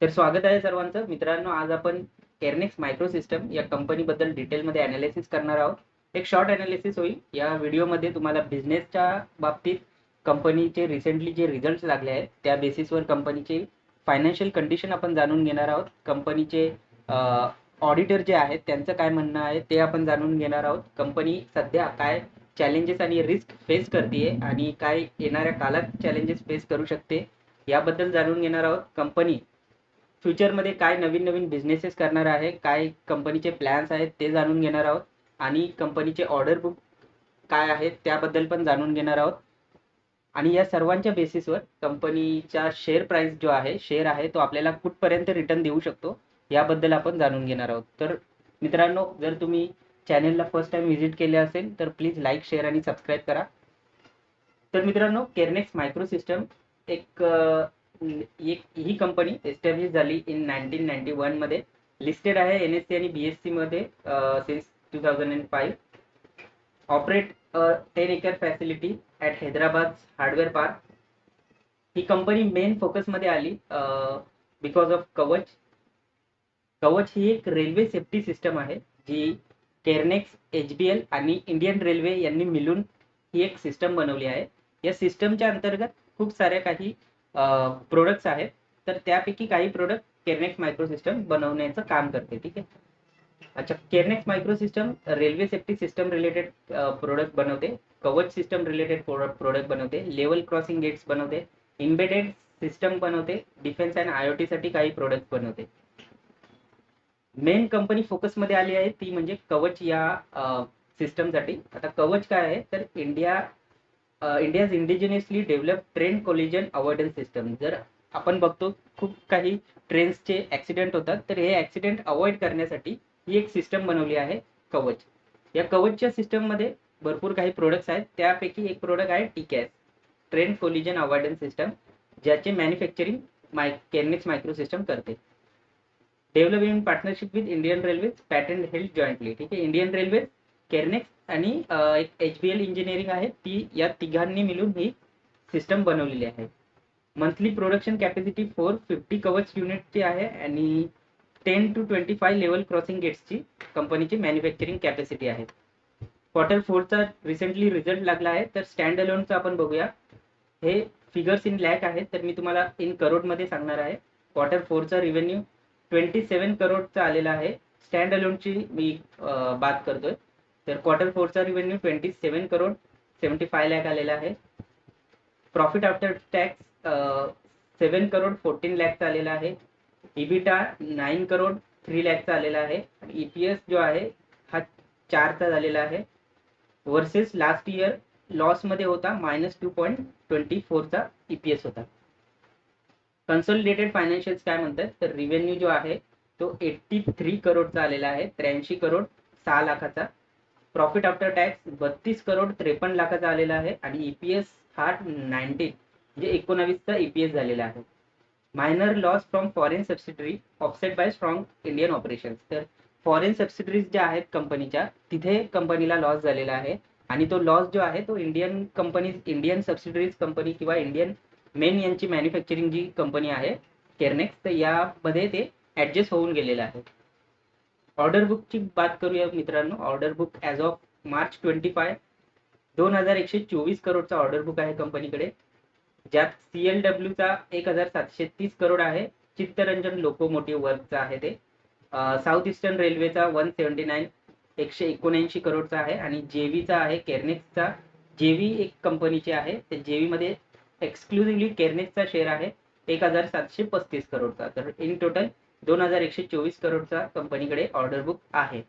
तर स्वागत आहे सर्वांचं. मित्रांनो आज आपण केरनेक्स मायक्रो सिस्टम या कंपनीबद्दल डिटेलमध्ये अनालिसिस करणार आहोत. एक शॉर्ट अनालिसिस होईल. या व्हिडिओमध्ये तुम्हाला बिझनेसच्या बाबतीत कंपनीचे रिसेंटली जे रिझल्ट लागले आहेत त्या बेसिसवर कंपनीचे फायनान्शियल कंडिशन आपण जाणून घेणार आहोत. कंपनीचे ऑडिटर जे आहेत त्यांचं काय म्हणणं आहे ते आपण जाणून घेणार आहोत. कंपनी सध्या काय चॅलेंजेस आणि रिस्क फेस करते आणि काय येणाऱ्या काळात चॅलेंजेस फेस करू शकते याबद्दल जाणून घेणार आहोत. कंपनी फ्युचरमध्ये काय नवीन नवीन बिझनेसेस करणार आहे काय कंपनीचे प्लॅन्स आहेत ते जाणून घेणार आहोत. आणि कंपनीचे ऑर्डर बुक काय आहेत त्याबद्दल पण जाणून घेणार आहोत. आणि या सर्वांच्या बेसिसवर कंपनीचा शेअर प्राइस जो आहे शेअर आहे तो आपल्याला कुठपर्यंत रिटर्न देऊ शकतो याबद्दल आपण जाणून घेणार आहोत. तर मित्रांनो जर तुम्ही चॅनेलला फर्स्ट टाइम व्हिजिट केले असेल तर प्लीज लाईक शेअर आणि सबस्क्राईब करा. तर मित्रांनो केरनेक्स मायक्रो सिस्टम एक एक ही कंपनी एस्टॅब्लिश झाली इन नाईन्टीन नाईन्टी मध्ये. लिस्टेड आहे एन एस सी आणि बी एस सी मध्ये since two thousand and five operate ten acre facility at Hyderabad hardware park he company main फोकसमध्ये आली बिकॉज ऑफ कवच कवच ही एक रेल्वे सेफ्टी सिस्टम आहे जी केरनेक्स एच बी एल आणि इंडियन रेल्वे यांनी मिळून ही एक सिस्टम बनवली आहे. या सिस्टमच्या अंतर्गत खूप साऱ्या काही प्रोडक्ट्स आहेत. तर त्यापैकी काही प्रोडक्ट केरनेक्स मायक्रो सिस्टम बनवण्याचं काम करते ठीक आहे? अच्छा Kernex micro system railway safety system related product बनवते. कवच सिस्टम रिलेटेड प्रोडक्ट बनवते. लेवल क्रॉसिंग गेट्स बनवते. इम्बेडेड सिस्टम बनवते. डिफेन्स अँड आयसाठी काही प्रोडक्ट बनवते. मेन कंपनी फोकसमध्ये आली आहे ती म्हणजे कवच या सिस्टमसाठी आता कवच काय आहे? तर India India's indigenously develop train collision avoidance system जर आपण बघतो खूप काही ट्रेन्सचे ऍक्सिडेंट होतात तर हे ऍक्सिडेंट अवॉइड करण्यासाठी ही एक सिस्टम बनवली आहे कवच. या कवचच्या सिस्टममध्ये भरपूर काही प्रोडक्ट्स आहेत. त्यापैकी एक प्रोडक्ट आहे TCAS train collision avoidance system ज्याचे मॅन्युफॅक्चरिंग माय केनिक्स मायक्रो सिस्टम करते. Develop in partnership with Indian railway pattern health jointly ठीक आहे? इंडियन रेल्वे केरनेक्स आणि एक एच बी एल इंजिनिअरिंग आहे. ती या तिघांनी मिळून ही सिस्टम बनवलेली आहे. Monthly production capacity four fifty Kavach युनिटची आहे आणि ten to twenty five level crossing गेट्सची कंपनीची मॅन्युफॅक्चरिंग कॅपॅसिटी आहे. क्वार्टर फोरचा रिसेंटली रिझल्ट लागला आहे. तर स्टँड अलोनचा आपण बघूया. हे फिगर्स इन लॅक आहेत. तर मी तुम्हाला इन करोडमध्ये सांगणार आहे. क्वार्टर फोरचा रिव्हेन्यू ट्वेंटी सेवन करोडचा आलेला आहे. स्टँड अलोनची मी बात करतोय. तर क्वार्टर फोरचा revenue twenty seven crore seventy five lakh आलेला आहे. Profit after tax seven crore fourteen लॅकचा आलेला आहे. इबिटा नाईन करोड थ्री लॅकचा आलेला आहे. आणि ईपीएस जो आहे हा चारचा झालेला आहे. वर्सेस लास्ट इयर लॉसमध्ये होता मायनस टू पॉईंट ट्वेंटी फोरचा ईपीएस होता. कन्सोलिडेटेड फायनान्शियल्स काय म्हणतात? तर रिव्हेन्यू जो आहे तो एट्टी थ्री करोडचा आलेला आहे. त्र्याऐंशी करोड सहा लाखाचा. प्रॉफिट आफ्टर टॅक्स बत्तीस करोड त्रेपन्न लाखाचा आलेला आहे आणि ईपीएस हा नाईन्टीन म्हणजे एकोणावीसचा ईपीएस झालेला आहे. Minor loss from foreign subsidiary offset by strong Indian operation तर फॉरेन सबसिडरीज ज्या आहेत कंपनीच्या तिथे कंपनीला लॉस झालेला आहे. आणि तो लॉस जो आहे तो Indian company Indian subsidiaries company किंवा इंडियन मेन यांची मॅन्युफॅक्चरिंग जी कंपनी आहे केरनेक्स तर यामध्ये ते ऍडजस्ट होऊन गेलेलं आहे. ऑर्डर बुकची बात करूया मित्रांनो. Order book as of March twenty five दोन हजार एकशे चोवीस करोडचा ऑर्डर बुक आहे कंपनीकडे. ज्यात सी एल डब्ल्यूचा एक हजार सातशे तीस करोड आहे. चित्तरंजन लोकोमोटिव्ह वर्कचा आहे ते. साऊथ ईस्टर्न रेल्वेचा वन सेवन्टी नाईन एकशे एकोणऐंशी करोडचा आहे. आणि जेवीचा आहे केरनेक्सचा. जेवी एक कंपनीची आहे. ते जेवीमध्ये एक्सक्लुझिव्हली केरनेक्सचा शेअर आहे. एक हजार सातशे पस्तीस करोडचा. तर इन टोटल दोन हजार एकशे चोवीस करोडचा कंपनीकडे ऑर्डर बुक आहे.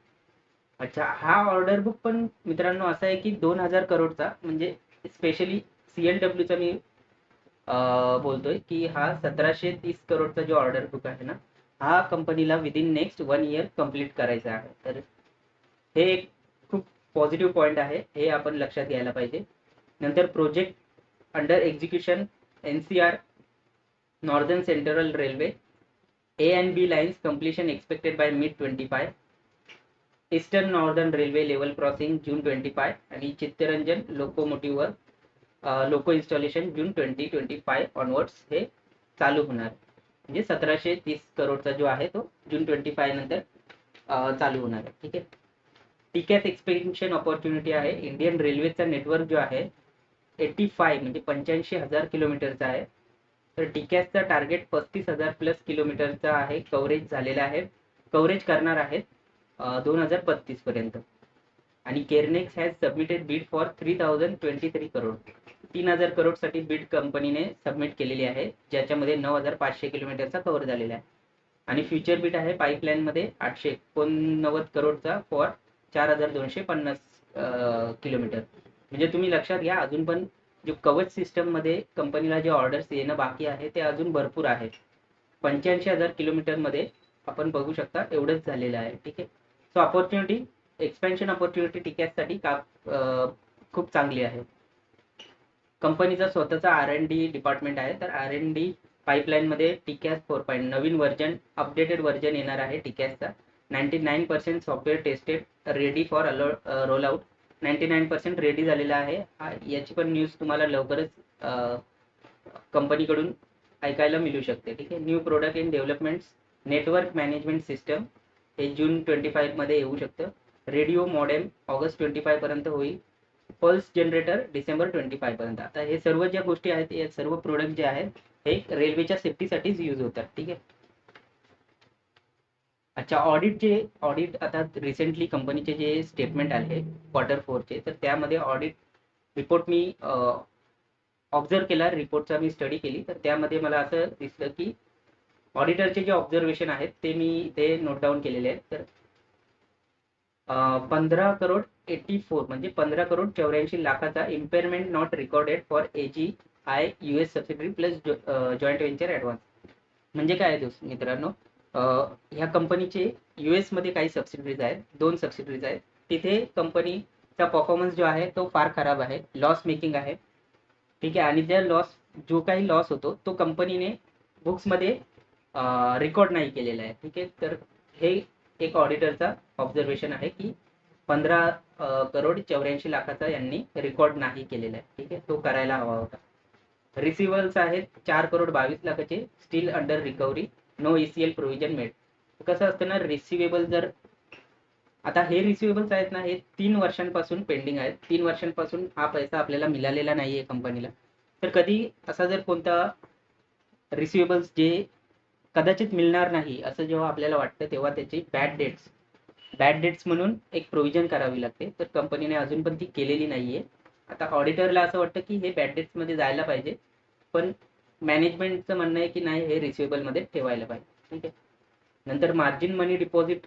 अच्छा हा ऑर्डर बुक पण मित्रांनो असा आहे की दोन हजार करोडचा म्हणजे स्पेशली सी एल डब्ल्यूचा मी बोलतोय की हा सतराशे तीस करोडचा जो ऑर्डर बुक आहे ना हा कंपनीला within next one year complete करायचा आहे. तर हे एक खूप पॉझिटिव्ह पॉईंट आहे हे आपण लक्षात घ्यायला पाहिजे. नंतर project under execution N C R northern central railway A and B lines completion expected by mid 25. Eastern Northern Railway level crossing June 25 आणि Chittaranjan लोकोमोटिव्हवर loco installation June twenty twenty five onwards हे चालू होणार. म्हणजे सतराशे तीस करोडचा जो आहे तो जून ट्वेंटी फाय नंतर चालू होणार आहे. ठीक आहे? टिकॅस एक्सपेन्शन ऑपॉर्च्युनिटी आहे. इंडियन रेल्वेचा नेटवर्क जो आहे एटी फाय म्हणजे पंच्याऐंशी हजार किलोमीटरचा आहे. तर टिकॅथचा टार्गेट पस्तीस हजार प्लस किलोमीटरचा आहे. कव्हरेज झालेला आहे. कव्हरेज करणार आहेत दोन हजार पस्तीस पर्यंत. आणि Kernex has submitted bid for three thousand twenty three crore तीन हजार करोडसाठी बीड कंपनीने सबमिट केलेली आहे ज्याच्यामध्ये नऊ हजार पाचशे किलोमीटरचा कव्हर झालेला आहे. आणि फ्युचर बीट आहे पाईपलाईनमध्ये आठशे एकोणनव्वद करोडचा फॉर चार हजार दोनशे पन्नास किलोमीटर. म्हणजे तुम्ही लक्षात घ्या अजून पण जो कवच सिस्टममध्ये कंपनीला जे ऑर्डर्स येणं बाकी आहे ते अजून भरपूर आहे पंच्याऐंशी हजार किलोमीटरमध्ये आपण बघू शकता एवढंच झालेलं आहे ठीक आहे? सो ऑपॉर्च्युनिटी एक्सपेन्शन ऑपॉर्च्युनिटी टिकॅटसाठी का खूप चांगली आहे. कंपनीचा स्वतःचा आर एन डी डिपार्टमेंट आहे तर आर एन डी पाईपलाईनमध्ये टिकॅस फोर पॉईंट नवीन व्हर्जन अपडेटेड व्हर्जन येणार आहे टिकॅसचा ninety nine percent software tested ready for allow roll out ninety nine percent ready झालेला आहे. याची पण न्यूज तुम्हाला लवकरच कंपनीकडून ऐकायला मिळू शकते ठीक आहे? New product in developments network management system हे जून ट्वेंटी फाईव्हमध्ये येऊ शकतं. Radio modem August twenty five पर्यंत होईल. Pulse generator December twenty five पर्यंत. आता हे सर्व ज्या गोष्टी आहेत या सर्व प्रोडक्ट जे आहेत हे रेल्वेच्या सेफ्टीसाठीच यूज होतात ठीक आहे? अच्छा ऑडिटचे ऑडिट आता रिसेंटली कंपनीचे जे स्टेटमेंट आले क्वार्टर फोरचे तर त्यामध्ये ऑडिट रिपोर्ट मी ऑब्झर्व केला. रिपोर्टचा मी स्टडी केली. तर त्यामध्ये मला असं दिसलं की ऑडिटरचे जे ऑब्झर्वेशन आहेत ते मी ते नोट डाऊन केलेले आहेत. तर पंधरा करोड एटी फोर म्हणजे पंधरा करोड चौऱ्याऐंशी लाखाचा impairment not recorded for A G I U S subsidiary plus joint venture advance म्हणजे काय आहे दोस्त मित्रांनो? ह्या कंपनीचे यू मध्ये काही सबसिडरीज आहेत. दोन सबसिडरीज आहेत. तिथे कंपनीचा परफॉर्मन्स जो आहे तो फार खराब आहे. लॉस मेकिंग आहे. ठीक आहे? आणि त्या लॉस जो काही लॉस होतो तो कंपनीने बुक्समध्ये रेकॉर्ड नाही केलेला आहे. ठीक आहे? तर हे एक ऑडिटरचा ऑब्झर्वेशन आहे की पंधरा करोड चौऱ्याऐंशी लाखाचा यांनी रेकॉर्ड नाही केलेला आहे. ठीक आहे? तो करायला हवा होता. रिसिव्हल्स आहेत चार करोड बावीस लाखाचे still under recovery no ECL provision made कसं असतं ना रिसिवेबल जर आता हे रिसिवेबल्स आहेत ना हे तीन वर्षांपासून पेंडिंग आहेत. तीन वर्षांपासून हा पैसा आपल्याला मिळालेला नाही आहे कंपनीला तर कधी असा जर कोणता रिसिवेबल्स जे कदाचित मिळणार नाही असं जेव्हा आपल्याला वाटतं तेव्हा त्याची बॅड डेट्स बॅड डेट्स म्हणून एक प्रोव्हिजन करावी लागते. तर कंपनीने अजून पण ती केलेली नाहीये. आता ऑडिटरला असं वाटतं की हे बॅड डेट्समध्ये जायला पाहिजे. पण मॅनेजमेंटचं म्हणणं आहे की नाही हे रिसिवेबलमध्ये ठेवायला पाहिजे. ठीक आहे? नंतर मार्जिन मनी डिपॉझिट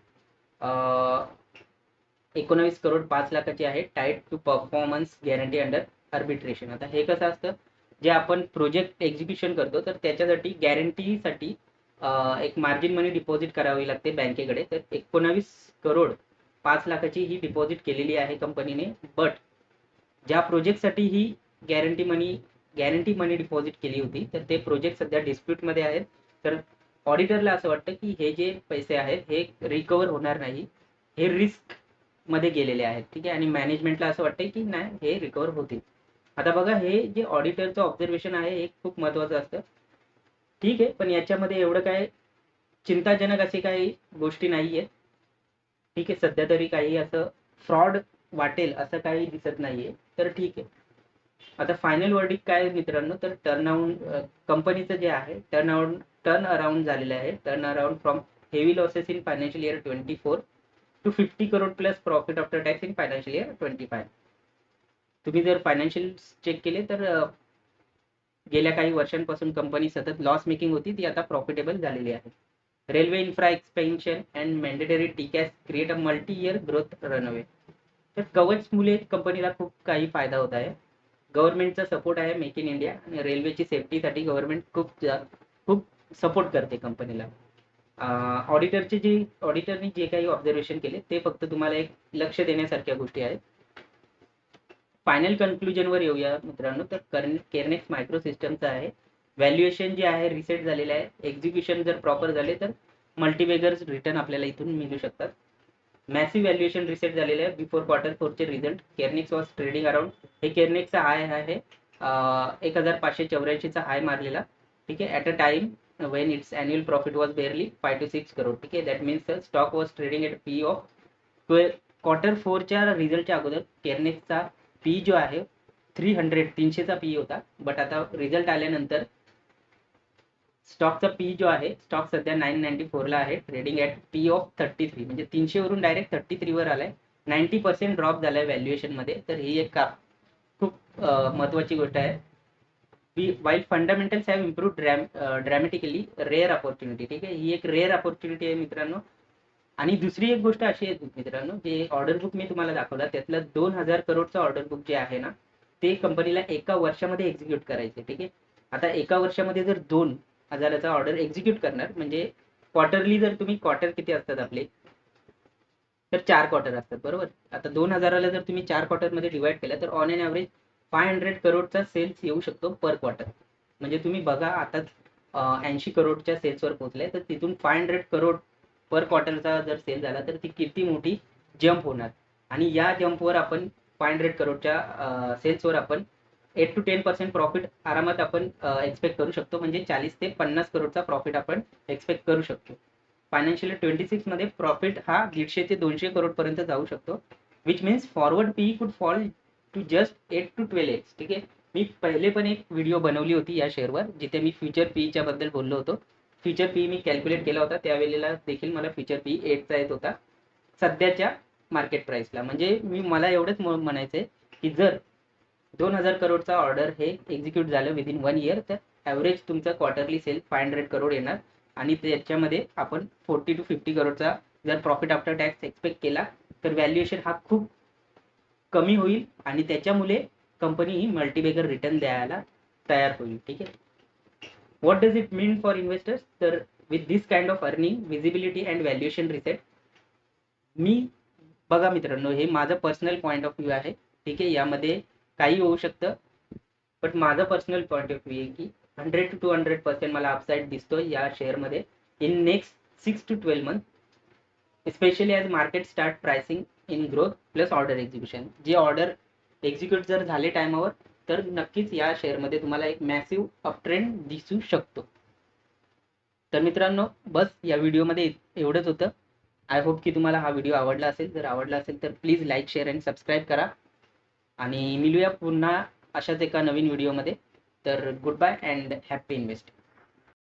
एकोणावीस करोड पाच लाखाची आहे. Tied to performance guarantee under arbitration आता हे कसं असतं? जे आपण प्रोजेक्ट एक्झिक्युशन करतो तर त्याच्यासाठी गॅरंटीसाठी एक मार्जिन मनी डिपॉझिट करावी लागते बँकेकडे. तर एकोणावीस करोड पाच लाखाची ही डिपॉझिट केलेली आहे कंपनीने बट ज्या प्रोजेक्टसाठी ही guarantee money guarantee money deposit केली होती. तर ते प्रोजेक्ट सध्या डिस्प्यूटमध्ये आहेत. तर ऑडिटरला असं वाटतं की हे जे पैसे आहेत हे रिकवर होणार नाही. हे रिस्कमध्ये गेलेले आहेत. ठीक आहे? आणि मॅनेजमेंटला असं वाटतं की नाही हे रिकवर होतील. आता बघा हे जे ऑडिटरचं ऑब्झर्वेशन आहे हे खूप महत्वाचं असतं. ठीक आहे? पण याच्यामध्ये एवढं काय चिंताजनक अशी काही गोष्टी नाही आहेत ठीक आहे? सध्या तरी काही असं फ्रॉड वाटेल असं काही दिसत नाहीये. तर ठीक आहे. आता फायनल वर्डिक काय आहे मित्रांनो? तर टर्न अराउंड कंपनीचं जे आहे टर्न अराउंड टर्न अराउंड झालेलं आहे. Turn around from heavy losses in financial year twenty four to fifty crore plus profit after tax in financial year twenty five तुम्ही जर फायनान्शियल चेक केले तर गेल्या काही वर्षांपासून कंपनी सतत लॉस मेकिंग होती ती आता प्रॉफिटेबल झालेली आहे. Railway infra expansion and mandatory TCAS create a multi year growth runway तर कवच मुले कंपनीला खूप काही फायदा होत आहे. गव्हर्नमेंटचा सपोर्ट आहे मेक इन इंडिया आणि रेल्वेची सेफ्टीसाठी गव्हर्नमेंट खूप खूप सपोर्ट करते कंपनीला. ऑडिटरचे जे ऑडिटरनी जे काही ऑब्झर्वेशन केले ते फक्त तुम्हाला एक लक्ष देण्यासारख्या गोष्टी आहेत. फायनल कन्क्लुजनवर येऊया मित्रांनो. तर केरनेक्स मायक्रो सिस्टमचं आहे. व्हॅल्युएशन जे आहे रिसेट झालेलं आहे. एक्झिक्युशन जर प्रॉपर झाले तर मल्टीवेगर्स रिटर्न आपल्याला इथून मिळू शकतात. मॅसिव्ह व्हॅल्युएशन रिसेट झालेलं आहे. Before quarter फोरचे result Kernex was trading around हे केरनिक्सचा हाय आहे. एक हजार पाचशे चौऱ्याऐंशीचा हाय मारलेला. ठीक आहे? At a time when its annual profit was barely five to six crore ठीक आहे? That means stock was trading at P of quarter फोरच्या रिझल्टच्या अगोदर केअरनेक्सचा पी जो आहे थ्री हंड्रेड तीनशेचा पी होता. बट आता रिझल्ट आल्यानंतर स्टॉकचा पी जो आहे स्टॉक सध्या नाईन नाईन्टी फोरला आहे trading at P of thirty three म्हणजे तीनशेवरून डायरेक्ट थर्टी थ्रीवर आलाय. नाईन्टी पर्सेंट ड्रॉप झालाय व्हॅल्युएशनमध्ये तर ही एक का खूप महत्त्वाची गोष्ट आहे. We while fundamentals have improve dram dramatically rare opportunity ठीक आहे? ही एक रेअर अपॉर्च्युनिटी आहे मित्रांनो. आणि दुसरी एक गोष्ट अशी आहे मित्रांनो जे ऑर्डर बुक मी तुम्हाला दाखवला त्यातलं दोन हजार करोडचं ऑर्डर बुक जे आहे ना ते कंपनीला एका वर्षामध्ये एक्झिक्यूट करायचे ठीक आहे? आता एका वर्षामध्ये जर दोन हजाराचा ऑर्डर एक्झिक्यूट करणार. म्हणजे क्वार्टरली जर तुम्ही क्वार्टर किती असतात आपले? तर चार क्वार्टर असतात बरोबर? आता दोन हजाराला जर तुम्ही चार क्वार्टरमध्ये डिवाइड केलं तर on an average five hundred करोडचा सेल्स येऊ शकतो पर क्वार्टर म्हणजे तुम्ही बघा आता ऐंशी करोडच्या सेल्सवर पोहोचले तर तिथून फाय हंड्रेड करोड पर क्वार्टरचा जर सेल झाला तर ती किती मोठी जंप होणार? आणि या जंपवर आपण फाय हंड्रेड करोडच्या सेल्सवर आपण eight to ten percent profit आरामात आपण एक्सपेक्ट करू शकतो. म्हणजे चाळीस ते पन्नास करोडचा प्रॉफिट आपण एक्सपेक्ट करू शकतो. फायनान्शियल ट्वेंटी सिक्समध्ये प्रॉफिट हा दीडशे ते दोनशे करोडपर्यंत जाऊ शकतो. Which means forward P could fall to just eight to twelve X ठीक आहे? मी पहिले पण एक व्हिडिओ बनवली होती या शेअरवर जिथे मी फ्युचर पीईच्या बद्दल बोललो होतो. फ्युचर पी मी कॅल्क्युलेट केला होता. त्यावेळेला देखील मला फ्युचर पी एटचा येत होता. सध्याच्या मार्केट प्राइसला म्हणजे मी मला एवढंच म्हणायचं आहे की जर दोन हजार करोडचा ऑर्डर हे एक्झिक्यूट झालं विदिन वन इयर तर ॲव्हरेज तुमचा quarterly sale five hundred crore येणार. आणि त्याच्यामध्ये आपण फोर्टी टू फिफ्टी करोडचा जर प्रॉफिट आफ्टर टॅक्स एक्सपेक्ट केला तर व्हॅल्युएशन हा खूप कमी होईल आणि त्याच्यामुळे कंपनी ही मल्टीबेगर रिटर्न द्यायला तयार होईल. ठीक आहे? What does it mean for investors तर with this kind of earning visibility and valuation reset मी बघा मित्रांनो हे माझं पर्सनल पॉईंट ऑफ व्ह्यू आहे. ठीक आहे? यामध्ये काही होऊ शकतं. बट माझं पर्सनल पॉईंट ऑफ व्ह्यू आहे की hundred to two hundred percent मला अपसाईड दिसतो या शेअरमध्ये in next six to twelve month specially as market start pricing in growth plus order execution जे ऑर्डर एक्झिक्यूट जर झाले टायमावर तर नक्कीच या शेअरमध्ये तुम्हाला एक मॅसिव्ह अपट्रेंड दिसू शकतो. तर मित्रांनो बस या व्हिडिओमध्ये एवढंच होतं. आय होप की तुम्हाला हा व्हिडिओ आवडला असेल. जर आवडला असेल तर please like share and subscribe करा. आणि मिळूया पुन्हा अशाच एका नवीन व्हिडिओमध्ये तर good bye and happy invest